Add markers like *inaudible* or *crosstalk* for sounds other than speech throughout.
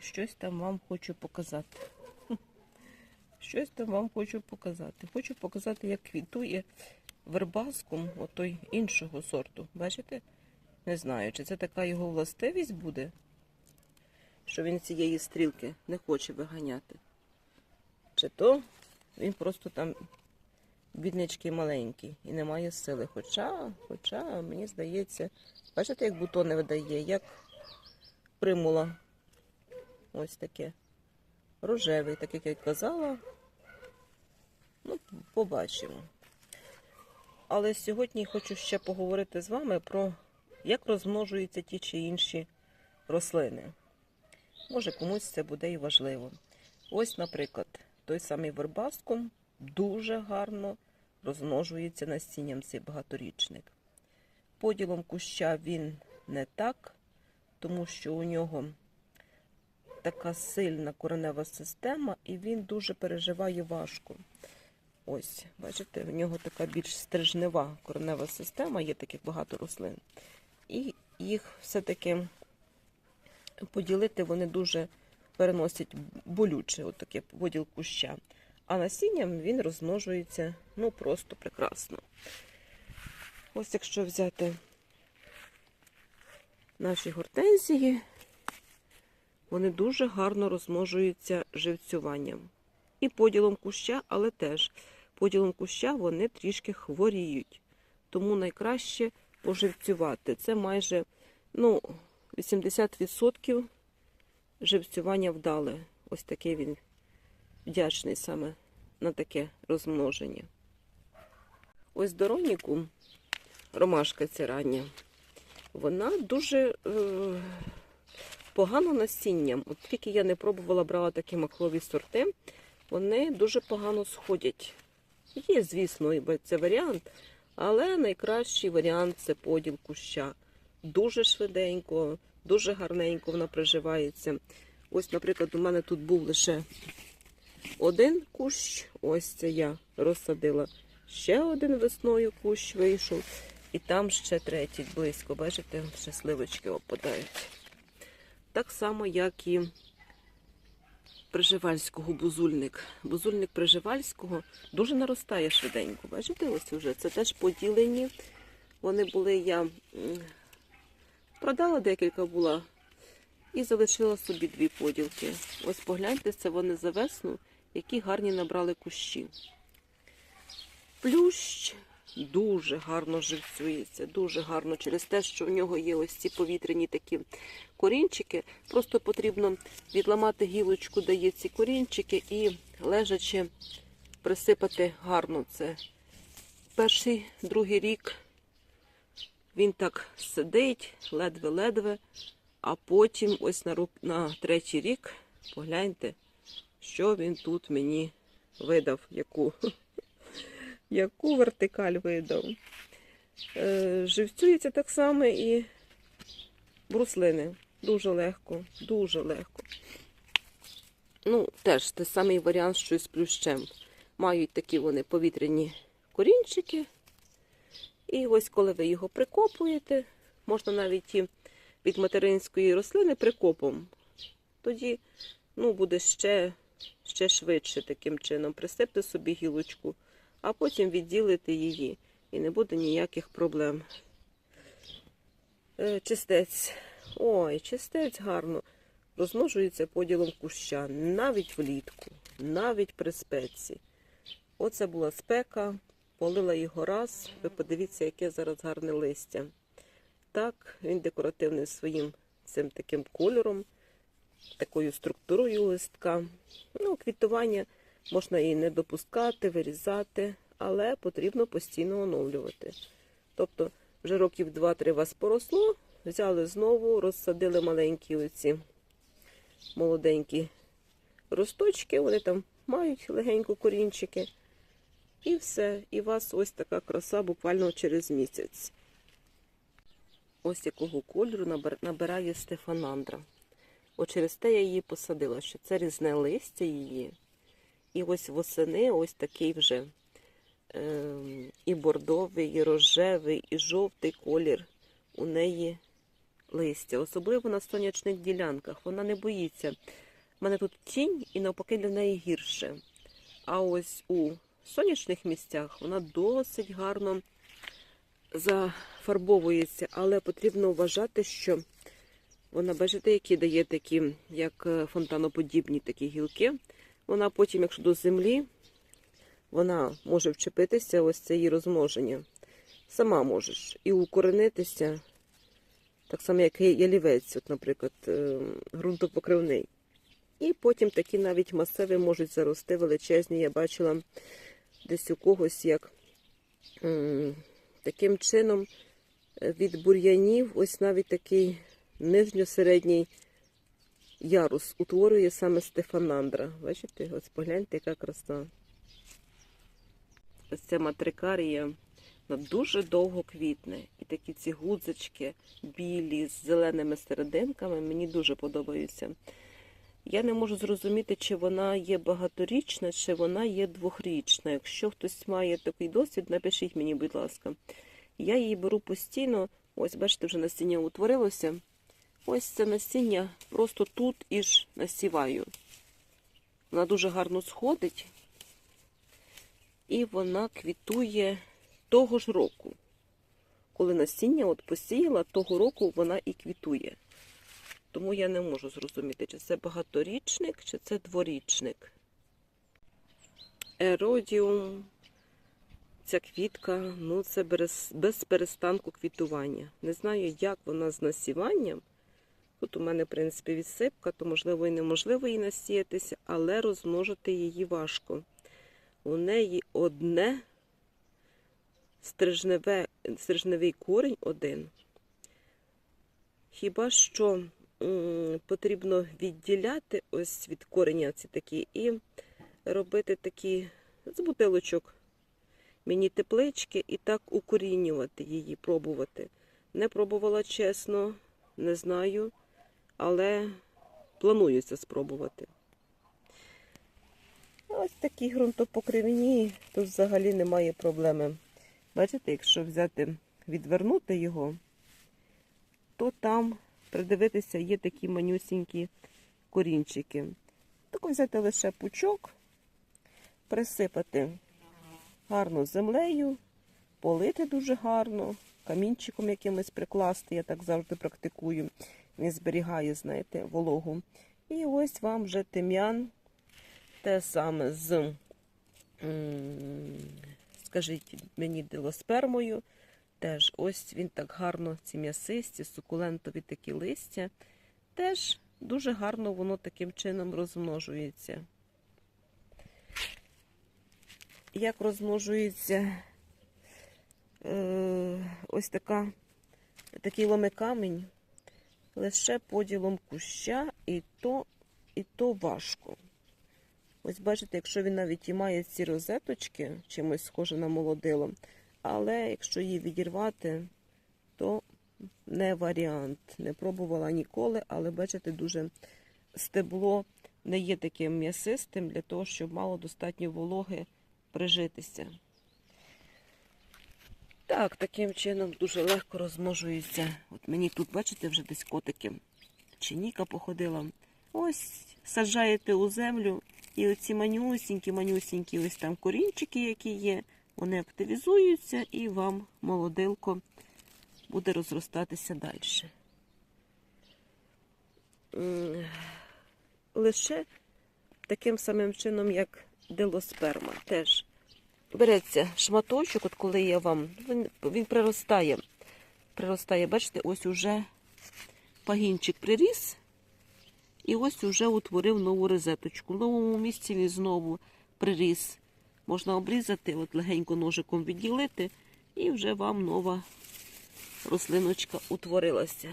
щось там вам хочу показати. *laughs* Щось там вам хочу показати. Хочу показати, як квітує вербаскум, отой іншого сорту. Бачите? Не знаю, чи це така його властивість буде, що він цієї стрілки не хоче виганяти. Чи то він просто там біднички маленький і не має сили. Хоча, хоча, мені здається, бачите, як бутони видає, як примула. Ось таке. Рожевий, так як я й казала. Ну, побачимо. Але сьогодні хочу ще поговорити з вами про як розмножуються ті чи інші рослини. Може, комусь це буде і важливо. Ось, наприклад, той самий вербаскум дуже гарно розмножується насінням цей багаторічник. Поділом куща він не так, тому що у нього така сильна коренева система, і він дуже переживає важко. Ось, бачите, в нього така більш стрижнева коренева система, є таких багато рослин. І їх все-таки поділити вони дуже переносять болюче, отаке поділ куща. А насінням він розмножується ну просто прекрасно. Ось якщо взяти наші гортензії, вони дуже гарно розмножуються живцюванням. І поділом куща, але теж поділом куща вони трішки хворіють. Тому найкраще поживцювати. Це майже ну, 80% живцювання вдале. Ось такий він вдячний саме на таке розмноження. Ось дороніку, ромашка ця рання, вона дуже е, погано насінням. От тільки я не пробувала, брала такі маклові сорти, вони дуже погано сходять. Є, звісно, це варіант, але найкращий варіант це поділ куща. Дуже швиденько, дуже гарненько вона приживається. Ось, наприклад, у мене тут був лише один кущ, ось це я розсадила. Ще один весною кущ вийшов, і там ще третій близько. Бачите, ще сливочки опадають. Так само, як і Приживальського бузульник. Бузульник Приживальського дуже наростає швиденько. Бачите, ось уже це теж поділені. Вони були, я продала декілька була і залишила собі дві поділки. Ось погляньте, це вони за весну, які гарні набрали кущі. Плющ дуже гарно живцюється, дуже гарно через те, що в нього є ось ці повітряні такі корінчики. Просто потрібно відламати гілочку, де є ці корінчики, і лежачи присипати гарно це. Перший, другий рік він так сидить, ледве-ледве, а потім ось на, на третій рік погляньте, що він тут мені видав, яку, яку вертикаль видав. Е, живцюється так само і бруслини. Дуже легко, дуже легко. Ну, теж той самий варіант, що і з плющем. Мають такі вони повітряні корінчики. І ось коли ви його прикопуєте, можна навіть і від материнської рослини прикопом. Тоді ну, буде ще, ще швидше таким чином. Присипте собі гілочку, а потім відділите її. І не буде ніяких проблем. Е, Чистець. Ой, чистець гарно. Розмножується поділом куща навіть влітку, навіть при спеці. Оце була спека, полила його раз. Ви подивіться, яке зараз гарне листя. Так, він декоративний своїм цим таким кольором, такою структурою листка. Ну, квітування можна і не допускати, вирізати, але потрібно постійно оновлювати. Тобто, вже років 2-3 вас поросло, взяли знову, розсадили маленькі оці молоденькі росточки, вони там мають легенько корінчики. І все. І у вас ось така краса буквально через місяць. Ось якого кольору набирає Стефанандра. От через те я її посадила, що це різне листя її. І ось восени ось такий вже ем, і бордовий, і рожевий, і жовтий колір у неї листя, особливо на сонячних ділянках. Вона не боїться. У мене тут тінь і навпаки для неї гірше. А ось у сонячних місцях вона досить гарно зафарбовується, але потрібно вважати, що вона, бачите, які дає такі, як е, фонтаноподібні такі гілки. Вона потім, якщо до землі, вона може вчепитися, ось це її розмноження. Сама можеш і укоренитися, так само, як ялівець, от, наприклад, е, ґрунтопокривний. І потім такі навіть масиви можуть зарости величезні. Я бачила десь у когось, як таким чином е, від бур'янів, ось навіть такий нижньосередній ярус утворює саме стефанандра. Бачите, ось погляньте, яка краса. Ось ця матрикарія вона дуже довго квітне. І такі ці гудзички білі з зеленими серединками мені дуже подобаються. Я не можу зрозуміти, чи вона є багаторічна, чи вона є двохрічна. Якщо хтось має такий досвід, напишіть мені, будь ласка. Я її беру постійно. Ось, бачите, вже насіння утворилося. Ось це насіння просто тут і ж насіваю. Вона дуже гарно сходить, і вона квітує того ж року. Коли насіння от посіяла, того року вона і квітує. Тому я не можу зрозуміти, чи це багаторічник, чи це дворічник. Еродіум, ця квітка, ну це без, без перестанку квітування. Не знаю, як вона з насіванням. Тут у мене, в принципі, відсипка, то можливо і неможливо її насіятися, але розмножити її важко. У неї одне стрижневе, стрижневий корінь один. Хіба що потрібно відділяти ось від кореня ці такі і робити такі з бутилочок міні-теплички і так укорінювати її, пробувати. Не пробувала чесно, не знаю, але планую це спробувати. Ось такі ґрунтопокривні, тут взагалі немає проблеми. Бачите, якщо взяти, відвернути його, то там придивитися є такі манюсінькі корінчики. Так взяти лише пучок, присипати гарно землею, полити дуже гарно, камінчиком якимось прикласти, я так завжди практикую. Він зберігає, знаєте, вологу. І ось вам вже тим'ян, те саме з, скажіть мені, дилоспермою. Теж ось він так гарно, ці м'ясисті, сукулентові такі листя. Теж дуже гарно воно таким чином розмножується. Як розмножується е, ось така, такий ломикамінь, лише поділом куща, і то, і то важко. Ось бачите, якщо він навіть і має ці розеточки, чимось схоже на молодило, але якщо її відірвати, то не варіант. Не пробувала ніколи, але бачите, дуже стебло не є таким м'ясистим для того, щоб мало достатньо вологи прижитися. Так, таким чином дуже легко розмножується. От мені тут, бачите, вже десь котики. Чиніка походила. Ось саджаєте у землю, і оці манюсінькі, манюсінькі ось там корінчики, які є, вони активізуються і вам молодилко буде розростатися далі. Лише таким самим чином, як делосперма. Теж береться шматочок, от коли я вам, він, він приростає. Приростає, бачите, ось уже пагінчик приріс, і ось уже утворив нову розеточку. В новому місці він знову приріс. Можна обрізати, от легенько ножиком відділити, і вже вам нова рослиночка утворилася.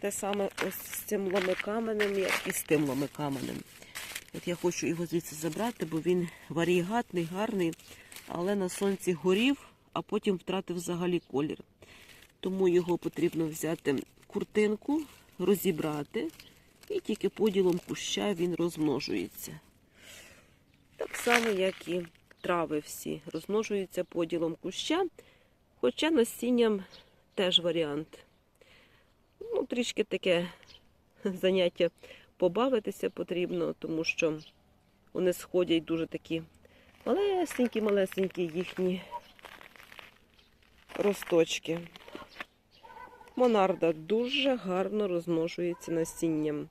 Те саме ось з цим ломикаменем, як і з тим ломикаменем. От я хочу його звідси забрати, бо він варігатний, гарний, але на сонці горів, а потім втратив взагалі колір. Тому його потрібно взяти куртинку, розібрати, і тільки поділом куща він розмножується. Так само, як і трави всі розмножуються поділом куща, хоча насінням теж варіант. Ну, трішки таке *laughs* заняття побавитися потрібно, тому що вони сходять дуже такі малесенькі-малесенькі їхні росточки. Монарда дуже гарно розмножується насінням.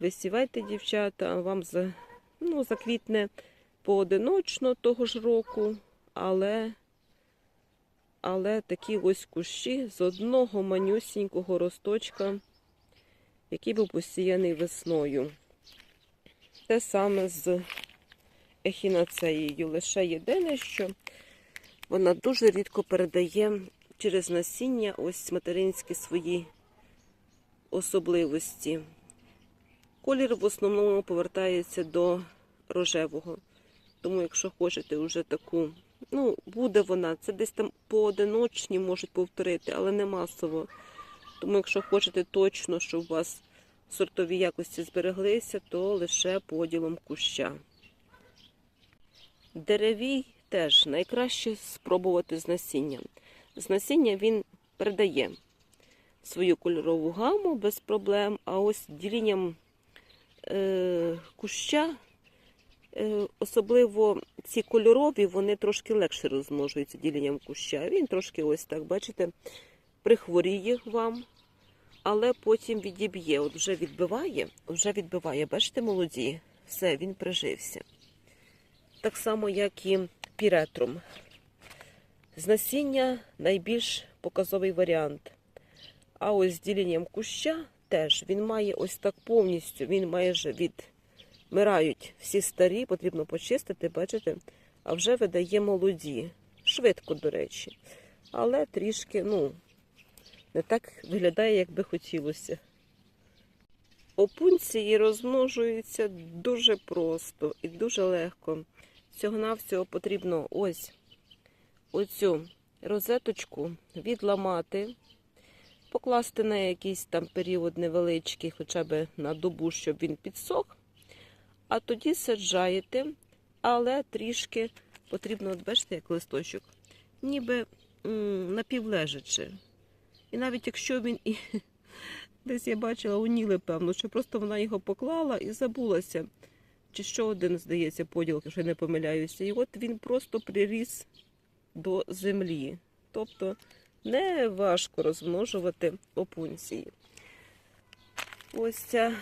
Висівайте, дівчата, вам за, ну, заквітне поодиночно того ж року, але, але такі ось кущі з одного манюсінького росточка, який був посіяний весною. Те саме з ехінацеєю. Лише єдине, що вона дуже рідко передає через насіння ось материнські свої особливості. Колір в основному повертається до рожевого. Тому, якщо хочете вже таку, ну, буде вона, це десь там поодиночні можуть повторити, але не масово. Тому, якщо хочете точно, щоб у вас сортові якості збереглися, то лише поділом куща. Деревій теж найкраще спробувати з насінням. З насіння він передає свою кольорову гаму без проблем, а ось ділінням е, куща, е, особливо ці кольорові, вони трошки легше розмножуються ділінням куща. Він трошки ось так, бачите, прихворіє вам, але потім відіб'є. От вже відбиває, вже відбиває. Бачите, молоді, все, він прижився. Так само, як і піретрум. З насіння найбільш показовий варіант. А ось з діленням куща теж він має ось так повністю, він майже відмирають всі старі, потрібно почистити, бачите, а вже видає молоді. Швидко, до речі. Але трішки, ну, не так виглядає, як би хотілося. Опунції розмножуються дуже просто і дуже легко. Всього-навсього потрібно ось оцю розеточку відламати, покласти на якийсь там період невеличкий, хоча б на добу, щоб він підсох, а тоді саджаєте, але трішки потрібно, от бачите, як листочок, ніби напівлежачи. І навіть якщо він і *laughs* десь я бачила у Ніли, певно, що просто вона його поклала і забулася. Чи що один, здається, поділ, якщо я не помиляюся. І от він просто приріс до землі. Тобто не важко розмножувати опунції. Ось ця.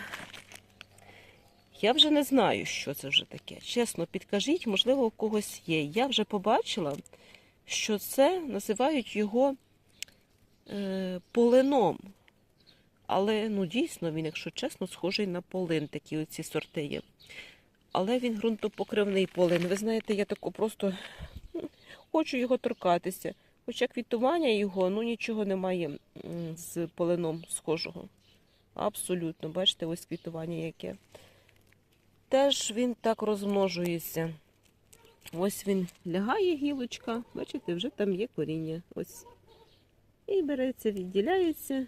Я вже не знаю, що це вже таке. Чесно, підкажіть, можливо, у когось є. Я вже побачила, що це називають його е, полином. Але ну дійсно він, якщо чесно, схожий на полин, такі оці сорти є. Але він ґрунтопокривний полин. Ви знаєте, я тако просто хочу його торкатися. Хоча квітування його, ну нічого немає з полином схожого. Абсолютно, бачите, ось квітування яке. Теж він так розмножується. Ось він лягає гілочка, бачите, вже там є коріння. Ось. І береться, відділяється.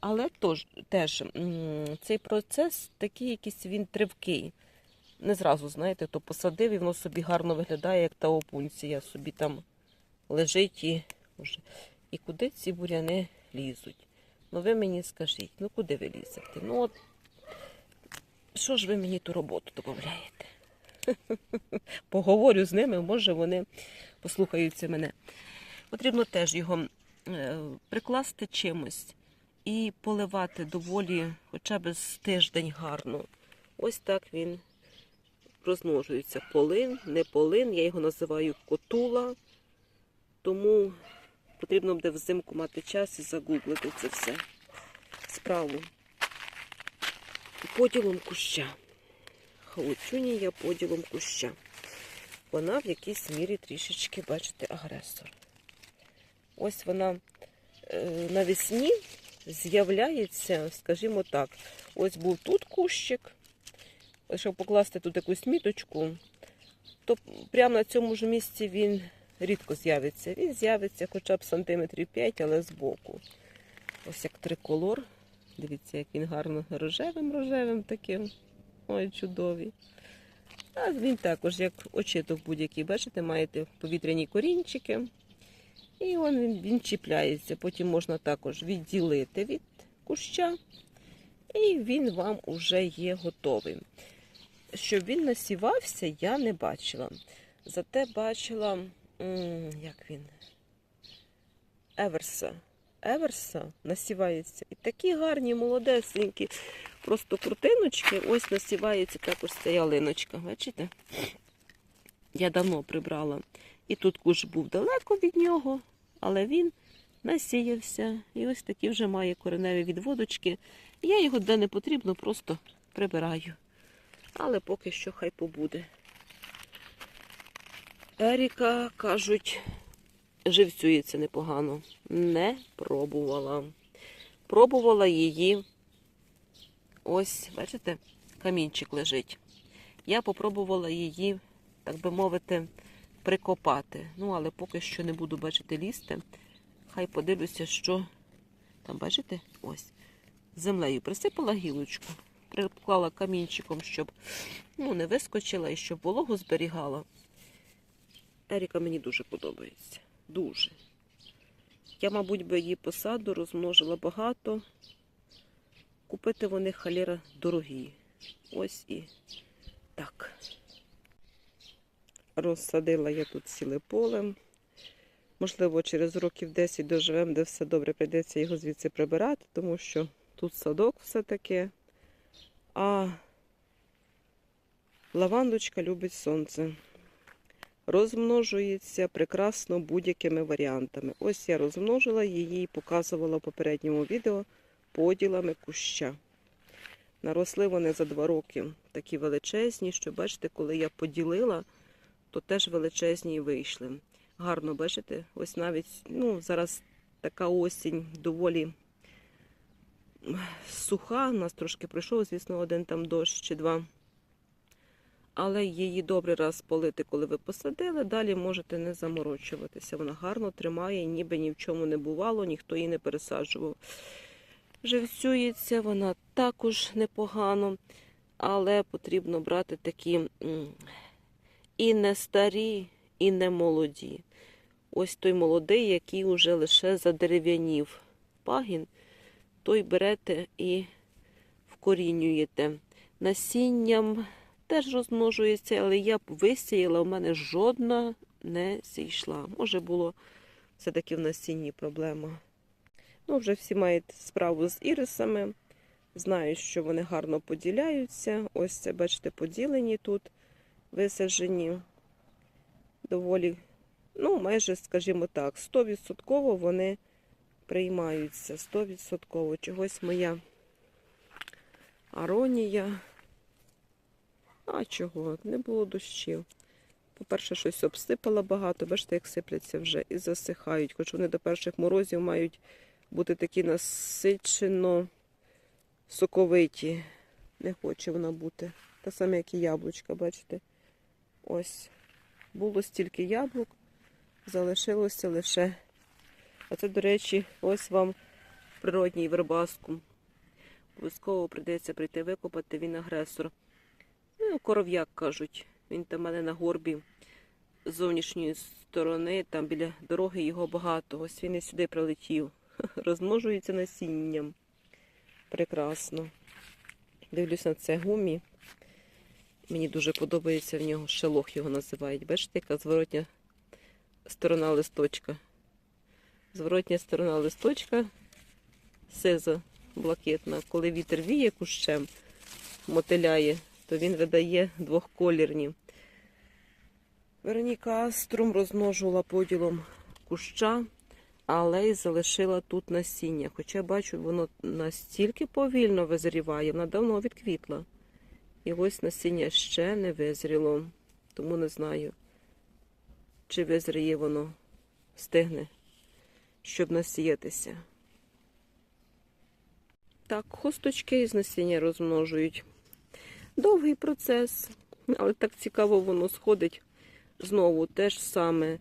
Але тож, теж цей процес такий якийсь він тривкий. Не зразу, знаєте, то посадив і воно собі гарно виглядає, як та опунція. Собі там лежить і, і куди ці буряни лізуть. Ну ви мені скажіть, ну куди ви лізете? Ну от що ж ви мені ту роботу додаєте? *laughs* Поговорю з ними, може вони послухаються мене. Потрібно теж його прикласти чимось і поливати доволі хоча б з тиждень гарно. Ось так він розмножується. Полин, не полин, я його називаю котула, тому потрібно буде взимку мати час і загуглити це все справу. Поділом куща. Халучуні я поділом куща. Вона в якійсь мірі трішечки, бачите, агресор. Ось вона е, навесні з'являється, скажімо так, ось був тут кущик. Якщо покласти тут якусь міточку, то прямо на цьому ж місці він рідко з'явиться. Він з'явиться хоча б сантиметрів 5, але збоку. Ось як триколор. Дивіться, як він гарно рожевим-рожевим таким. Ой, чудовий. А він також, як очиток будь-який, бачите, маєте повітряні корінчики. І він, він чіпляється. Потім можна також відділити від куща, і він вам уже є готовий. Щоб він насівався, я не бачила. Зате бачила, як він, Еверса. Еверса насівається. І такі гарні, молодесенькі, просто крутиночки. Ось насівається також ця ялиночка. Бачите? Я давно прибрала. І тут куш був далеко від нього, але він насіявся. І ось такі вже має кореневі відводочки. Я його де не потрібно, просто прибираю. Але поки що хай побуде. Еріка, кажуть, живцюється непогано. Не пробувала. Пробувала її. Ось, бачите, камінчик лежить. Я попробувала її, так би мовити, прикопати. Ну, але поки що не буду бачити лізти. Хай подивлюся, що там, бачите, ось. Землею присипала гілочку, приклала камінчиком, щоб ну, не вискочила і щоб вологу зберігала. Еріка мені дуже подобається. Дуже. Я, мабуть, би її посаду розмножила багато. Купити вони халіра дорогі. Ось і так. Розсадила я тут ціле поле. Можливо, через років 10 доживемо, де все добре, прийдеться його звідси прибирати, тому що тут садок все-таки. А лавандочка любить сонце. Розмножується прекрасно будь-якими варіантами. Ось я розмножила її і показувала в попередньому відео поділами куща. Наросли вони за два роки такі величезні, що бачите, коли я поділила, то теж величезні вийшли. Гарно бачите, ось навіть ну, зараз така осінь доволі суха. У нас трошки пройшов, звісно, один там дощ чи два. Але її добре раз полити, коли ви посадили, далі можете не заморочуватися. Вона гарно тримає, ніби ні в чому не бувало, ніхто її не пересаджував. Живцюється вона також непогано, але потрібно брати такі і не старі, і не молоді. Ось той молодий, який уже лише задерев'янів пагін, той берете і вкорінюєте. Насінням теж розмножується, але я б висіяла, у мене жодна не зійшла. Може було все-таки в насінні проблема. Ну, вже всі мають справу з ірисами. Знаю, що вони гарно поділяються. Ось це, бачите, поділені тут, висаджені. Доволі, ну, майже, скажімо так, 100% вони приймаються. 100%. Чогось моя аронія. А чого? Не було дощів. По-перше, щось обсипала багато, бачите, як сипляться вже і засихають. Хоч вони до перших морозів мають бути такі насичено соковиті. Не хоче вона бути. Та саме, як і яблучка, бачите? Ось. Було стільки яблук, залишилося лише. А це, до речі, ось вам природній вербаскум. Обов'язково прийдеться прийти викопати, він агресор. Ну, коров'як кажуть. Він там в мене на горбі з зовнішньої сторони, там біля дороги його багато. Ось він і сюди прилетів. *laughs* Розмножується насінням. Прекрасно. Дивлюсь на це гумі. Мені дуже подобається в нього шелох його називають. Бачите, яка зворотня сторона листочка. Зворотня сторона листочка сиза блакитна. Коли вітер віє кущем, мотиляє, то він видає двохколірні. Вероніка Аструм розмножувала поділом куща, але й залишила тут насіння. Хоча бачу, воно настільки повільно визріває, вона давно відквітла. І ось насіння ще не визріло, тому не знаю, чи визріє воно, стигне, щоб насіятися. Так, хосточки із насіння розмножують. Довгий процес, але так цікаво воно сходить. Знову те ж саме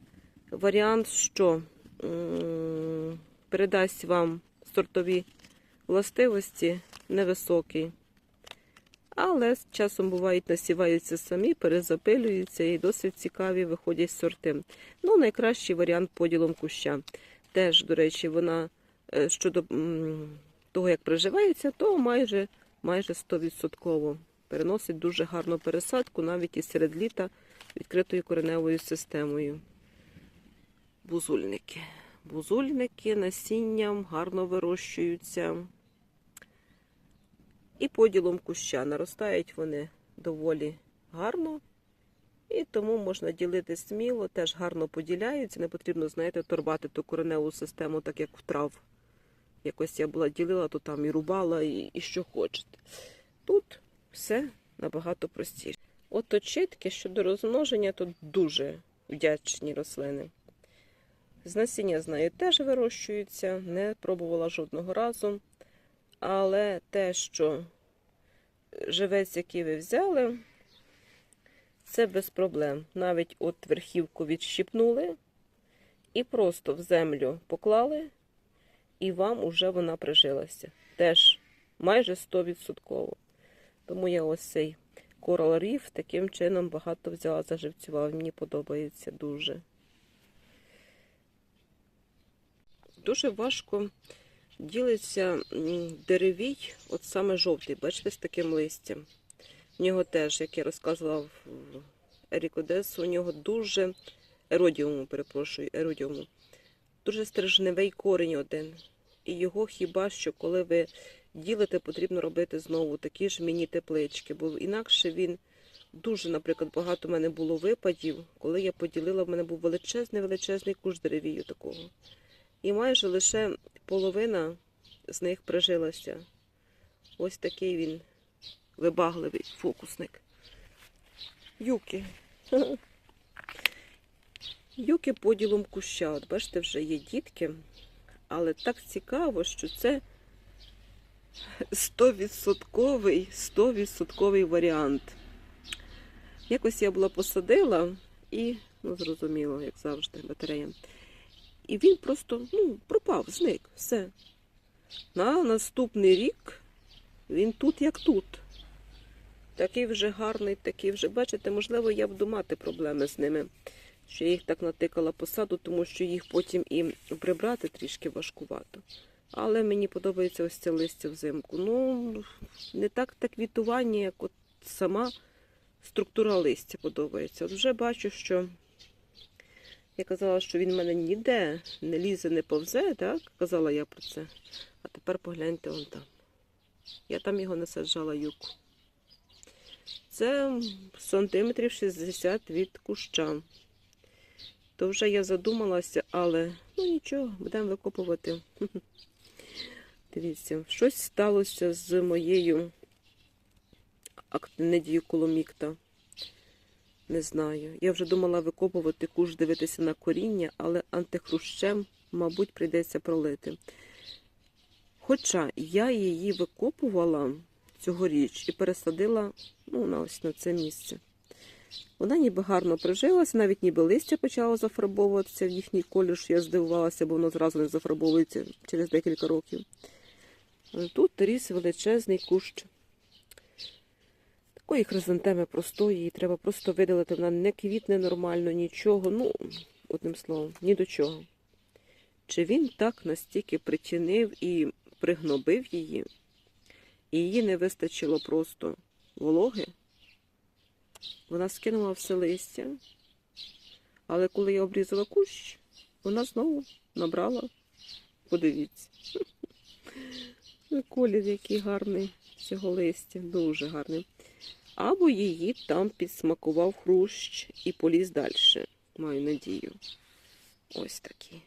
варіант, що передасть вам сортові властивості невисокий. Але з часом бувають насіваються самі, перезапилюються і досить цікаві виходять сорти. Ну, найкращий варіант поділом куща. Теж, до речі, вона е, щодо того, як приживається, то майже, майже 100% переносить дуже гарну пересадку навіть і серед літа відкритою кореневою системою. Бузульники. Бузульники насінням гарно вирощуються. І поділом куща наростають вони доволі гарно. І тому можна ділити сміло, теж гарно поділяються. Не потрібно, знаєте, торбати ту кореневу систему, так як в трав. Якось я була ділила, то там і рубала, і, і що хочете. Тут все набагато простіше. От очітки щодо розмноження, тут дуже вдячні рослини. З насіння знаю, теж вирощуються, не пробувала жодного разу. Але те, що живець, який ви взяли, це без проблем. Навіть от верхівку відщипнули і просто в землю поклали, і вам уже вона прижилася. Теж майже 100%. Тому я ось цей Coral Reef таким чином багато взяла, заживцювала. Мені подобається дуже. Дуже важко ділиться деревій, от саме жовтий, бачите, з таким листям. В нього теж, як я розказувала в Ерік Одесу, у нього дуже еродіуму, перепрошую, еродіуму, дуже стрижневий корінь один. І його хіба що, коли ви ділите, потрібно робити знову такі ж міні-теплички, бо інакше він дуже, наприклад, багато в мене було випадів, коли я поділила, в мене був величезний величезний куш деревію такого. І майже лише половина з них прижилася. Ось такий він вибагливий фокусник. Юки. *laughs* Юки поділом куща. От бачите, вже є дітки, але так цікаво, що це 100%, 100% варіант. Якось я була посадила і, ну, зрозуміло, як завжди, батарея. І він просто ну, пропав, зник, все. На наступний рік він тут як тут. Такий вже гарний, такий вже, бачите, можливо, я буду мати проблеми з ними. Що я їх так натикала посаду, тому що їх потім і прибрати трішки важкувато. Але мені подобається ось це листя взимку. Ну, не так так квітування, як от сама структура листя подобається. От вже бачу, що я казала, що він в мене ніде не лізе, не повзе, так? Казала я про це. А тепер погляньте вон там. Я там його не саджала юку. Це сантиметрів 60 від куща. То вже я задумалася, але ну нічого, будемо викопувати. *laughs* Дивіться, щось сталося з моєю актинидією коломікта. Не знаю. Я вже думала викопувати куш, дивитися на коріння, але антихрущем, мабуть, прийдеться пролити. Хоча я її викопувала цьогоріч і пересадила ну, на ось на це місце. Вона ніби гарно прижилася, навіть ніби листя почало зафарбовуватися в їхній колір, що я здивувалася, бо воно зразу не зафарбовується через декілька років. Тут ріс величезний кущ. Такої хризантеми простої, її треба просто видалити. Вона не квітне нормально, нічого. Ну, одним словом, ні до чого. Чи він так настільки притінив і пригнобив її, і її не вистачило просто вологи? Вона скинула все листя, але коли я обрізала кущ, вона знову набрала. Подивіться. *laughs* Колір який гарний цього листя, дуже гарний. Або її там підсмакував хрущ і поліз далі. Маю надію. Ось такий.